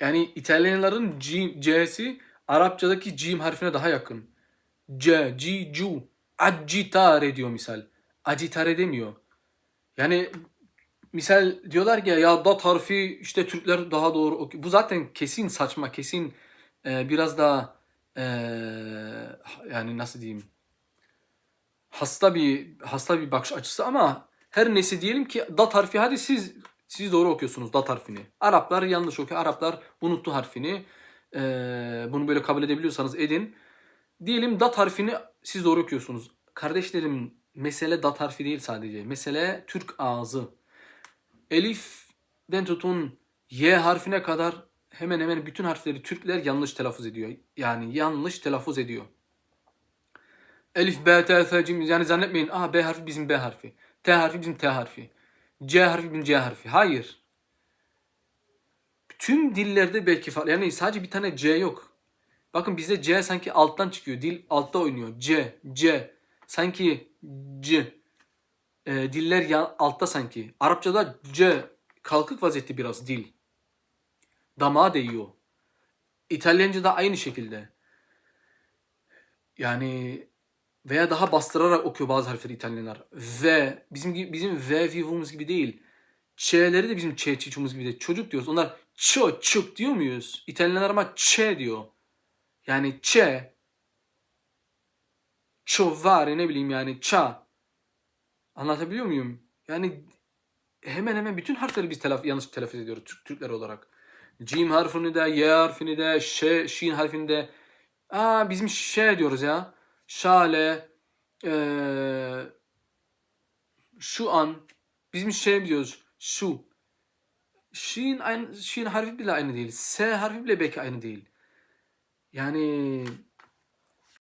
Yani İtalyanların G, C'si Arapçadaki cim harfine daha yakın. C, G, cu. Agitare diyor misal. Agitare demiyor. Yani misal diyorlar ki ya dat harfi işte Türkler daha doğru okuyor. Bu zaten kesin saçma, kesin e, biraz daha e, yani nasıl diyeyim hasta bir hasta bir bakış açısı ama her neyse diyelim ki dat harfi hadi siz siz doğru okuyorsunuz dat harfini. Araplar yanlış okuyor. Araplar unuttu harfini. E, bunu böyle kabul edebiliyorsanız edin. Diyelim dat harfini siz doğru okuyorsunuz. Kardeşlerim mesele dat harfi değil sadece. Mesele Türk ağzı. Elif'den tutun Y harfine kadar hemen hemen bütün harfleri Türkler yanlış telaffuz ediyor. Yani yanlış telaffuz ediyor. Elif, B, T, F, Cim yani zannetmeyin. Aa B harfi bizim B harfi. T harfi bizim T harfi. C harfi bizim C harfi. Hayır. Tüm dillerde belki farklı. Yani sadece bir tane C yok. Bakın bizde C sanki alttan çıkıyor. Dil altta oynuyor. C, C. Sanki C. E, diller ya, altta sanki. Arapçada C kalkık vaziyette biraz dil. Damağa değiyor. İtalyanca'da aynı şekilde. Yani veya daha bastırarak okuyor bazı harfleri İtalyanlar. V bizim gibi bizim V vivumuz gibi değil. Ç'leri de bizim Ç çiçumuz gibi değil. Çocuk diyoruz. Onlar ço çuk diyor muyuz? İtalyanlar ama Ç diyor. Yani Ç çovare ne bileyim yani ça. Anlatabiliyor muyum? Yani hemen hemen bütün harfleri biz telaf yanlış telaffuz ediyoruz Türk Türkler olarak. Cim harfini de, Y harfini de, Ş, Şin harfini de. Aa bizim Ş diyoruz ya. Şale, eee, şu an bizim şey diyoruz. Şu. Şin aynı, Şin harfi bile aynı değil. S harfi bile belki aynı değil. Yani